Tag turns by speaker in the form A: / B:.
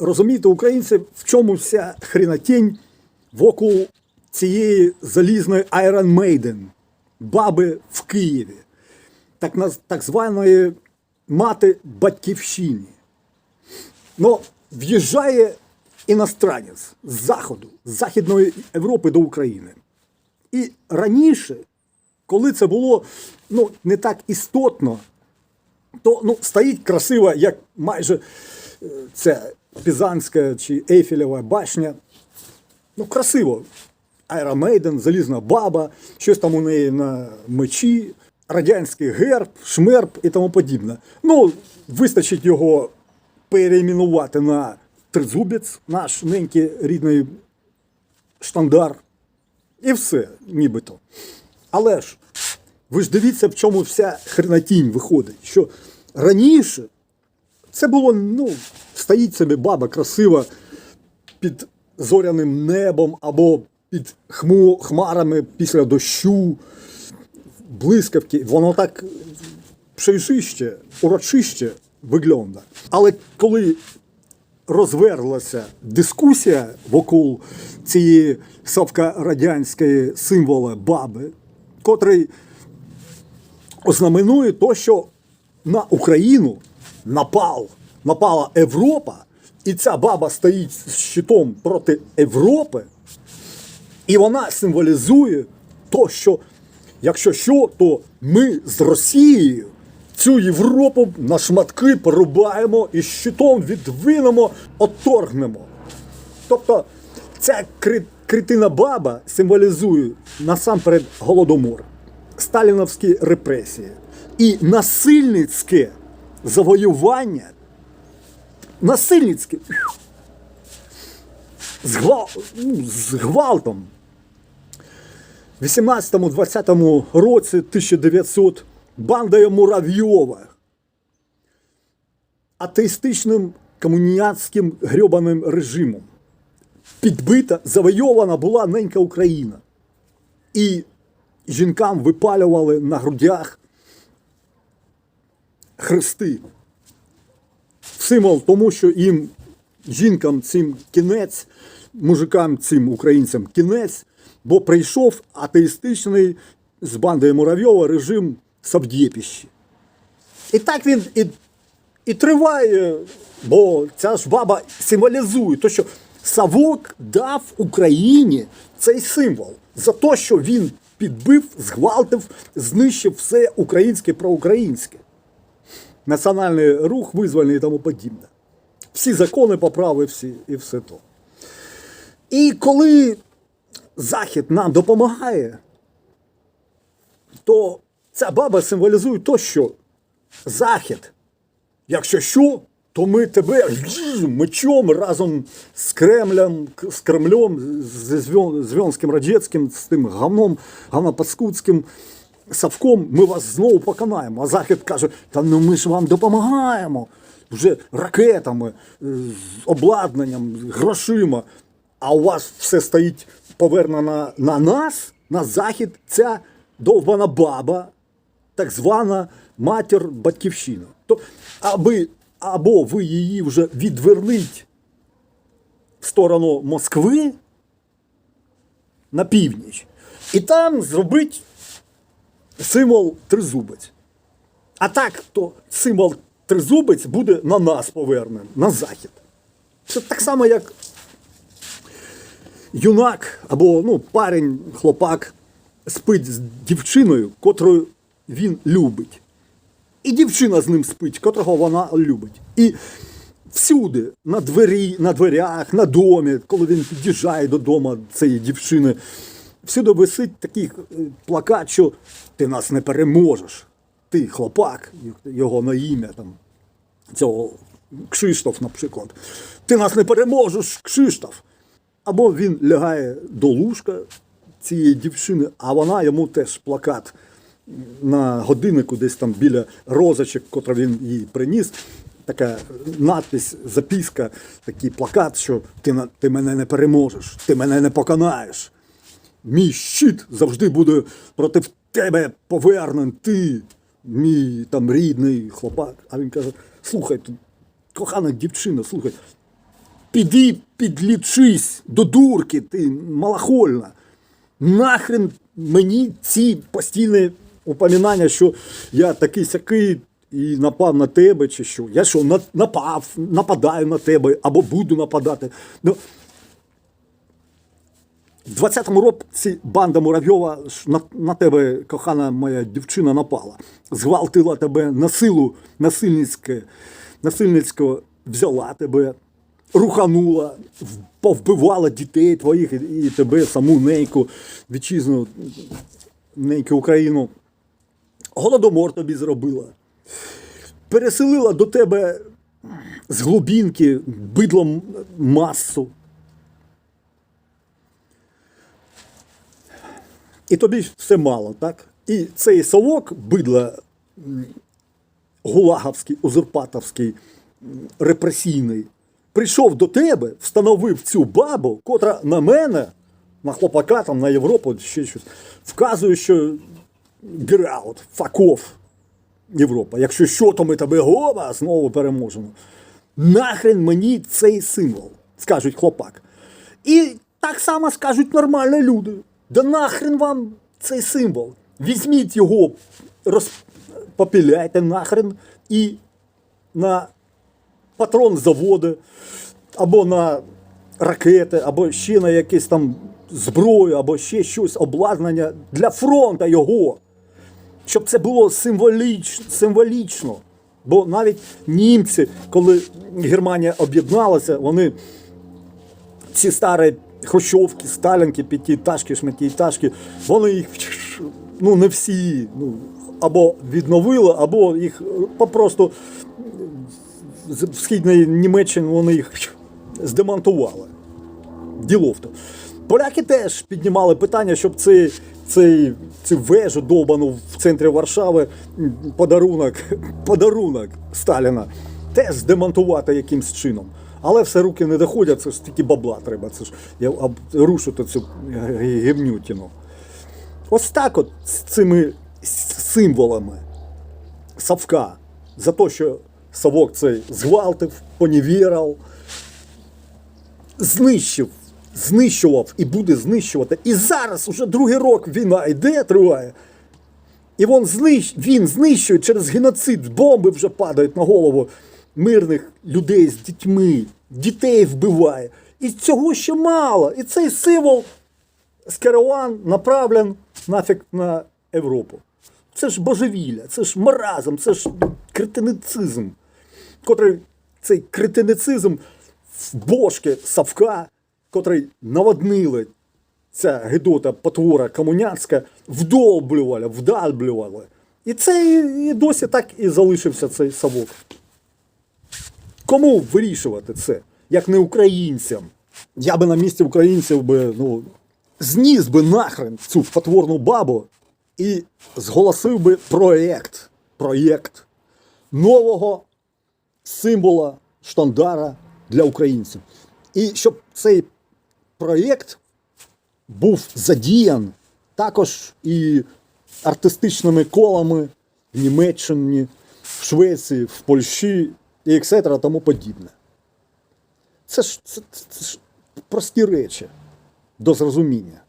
A: розумієте, українці, в чому вся хрінотінь вокруг цієї залізної Iron Maiden, баби в Києві, так, так званої мати батьківщині. Ну, в'їжджає іностранець з Заходу, з Західної Європи до України. І раніше, коли це було ну, не так істотно, то ну, стоїть красиво, як майже е, це Пізанська чи Ейфелева башня. Ну, красиво. Айра Мейден, залізна баба, щось там у неї на мечі, радянський герб, шмерб і тому подібне. Ну, вистачить його перейменувати на тризубець, наш ненький рідний штандар. І все, нібито. Але ж, ви ж дивіться, в чому вся хренатінь виходить. Що раніше це було, ну, стоїть собі баба красива під зоряним небом або під хму, хмарами після дощу, блискавки. Воно так пшейшище, урочище виглядає. Але коли розверлася дискусія вокруг цієї совка-радянської символа баби, котрий ознаменує то, що на Україну напал, напала Європа, і ця баба стоїть з щитом проти Європи, і вона символізує то, що якщо що, то ми з Росією цю Європу на шматки порубаємо і щитом відвинемо, отторгнемо. Тобто ця кри- критина баба символізує насамперед голодомор, сталіновські репресії і насильницьке завоювання, насильницьке з, ну, з гвалтом. В 18-20 році 1900 бандою Муравйова атеїстичним комуніатським грьобаним режимом підбита, завойована була ненька Україна. І жінкам випалювали на грудях хрести. Символ тому, що їм, жінкам цим кінець, мужикам цим українцям кінець, бо прийшов атеїстичний з бандою Муравйова режим Савдєпіщі. І так він і, і триває, бо ця ж баба символізує те, що Савок дав Україні цей символ за те, що він підбив, згвалтив, знищив все українське проукраїнське. Національний рух визвольний і тому подібне. Всі закони поправив всі і все то. І коли Захід нам допомагає, то ця баба символізує те, що Захід, якщо що, то ми тебе мечом разом з Кремлем, з Кремлем, з Звьон- Звьонським Радецьким, з тим говном, говнопаскудським Савком, ми вас знову поканаємо. А Захід каже, та ну ми ж вам допомагаємо. Вже ракетами, е, обладнанням, грошима. А у вас все стоїть повернено на нас, на захід, ця довбана баба, так звана матір батьківщина. То, аби, або ви її вже відверніть в сторону Москви на північ, і там зробить символ тризубець. А так, то символ тризубець буде на нас повернений, на захід. Це так само, як юнак або ну, парень, хлопак спить з дівчиною, котрою він любить. І дівчина з ним спить, котрого вона любить. І всюди, на двері, на дверях, на домі, коли він під'їжджає додому цієї дівчини, всюди висить такий е, плакат, що ти нас не переможеш. Ти хлопак, його на ім'я там, цього Кшиштоф, наприклад. Ти нас не переможеш, Кшиштоф. Або він лягає до лужка цієї дівчини, а вона йому теж плакат на годиннику, десь там біля розочок, котра він їй приніс. Така надпись, записка, такий плакат, що ти, ти мене не переможеш, ти мене не поконаєш. Мій щит завжди буде проти тебе повернен, ти, мій там рідний хлопак. А він каже: слухай, кохана дівчина, слухай, піди підлічись до дурки, ти малахольна. Нахрен мені ці постійні упоминання, що я такий сякий і напав на тебе, чи що. Я що, напав, нападаю на тебе або буду нападати. Ну, в 20-му році банда Муравйова на, на тебе, кохана моя дівчина, напала. Зґвалтила тебе на силу насильницьке, насильницько взяла тебе, руханула, повбивала дітей твоїх і, і тебе, саму неньку, вітчизну, неньку Україну. Голодомор тобі зробила. Переселила до тебе з глубінки бидлом масу. І тобі все мало, так? І цей совок, бидла м, гулаговський, узурпаторський, репресійний, прийшов до тебе, встановив цю бабу, котра на мене, на хлопака, там, на Європу, ще щось, вказує, що get out, Європа. Якщо що, то ми тебе гоба знову переможемо. Нахрен мені цей символ, скажуть хлопак. І так само скажуть нормальні люди. Да нахрен вам цей символ. Візьміть його, розпопіляйте нахрен і на патрон заводи, або на ракети, або ще на якесь там зброю, або ще щось обладнання для фронту його щоб це було символіч, символічно. Бо навіть німці, коли Германія об'єдналася, вони ці старі хрущовки, сталінки, п'ятиэтажки, шматиэтажки, вони їх ну не всі ну, або відновили, або їх попросту з східної Німеччини вони їх здемонтували. Діловто. Поляки теж піднімали питання, щоб цей, цей, цю вежу довбану в центрі Варшави подарунок, подарунок Сталіна теж здемонтувати якимсь чином. Але все руки не доходять, це ж тільки бабла треба. Це ж я рушити цю г- гівнютину. Ось так от з цими символами Савка за те, що Савок цей зґвалтив, поневірав, знищив, знищував і буде знищувати. І зараз уже другий рок війна йде, триває. І він знищує через геноцид, бомби вже падають на голову мирних людей з дітьми, дітей вбиває. І цього ще мало. І цей символ скеруван, направлен нафіг на Європу. Це ж божевілля, це ж маразм, це ж кретиницизм, котрий цей кретиницизм в бошки Савка, котрий наводнили ця гидота потвора комуняцька, вдолблювали, вдалблювали. І це і досі так і залишився цей Савок. Кому вирішувати це, як не українцям? Я би на місці українців би, ну, зніс би нахрен цю потворну бабу і зголосив би проєкт, проєкт нового символа штандара для українців. І щоб цей проєкт був задіян також і артистичними колами в Німеччині, в Швеції, в Польщі і ексетера тому подібне. Це ж, це, це ж прості речі до зрозуміння.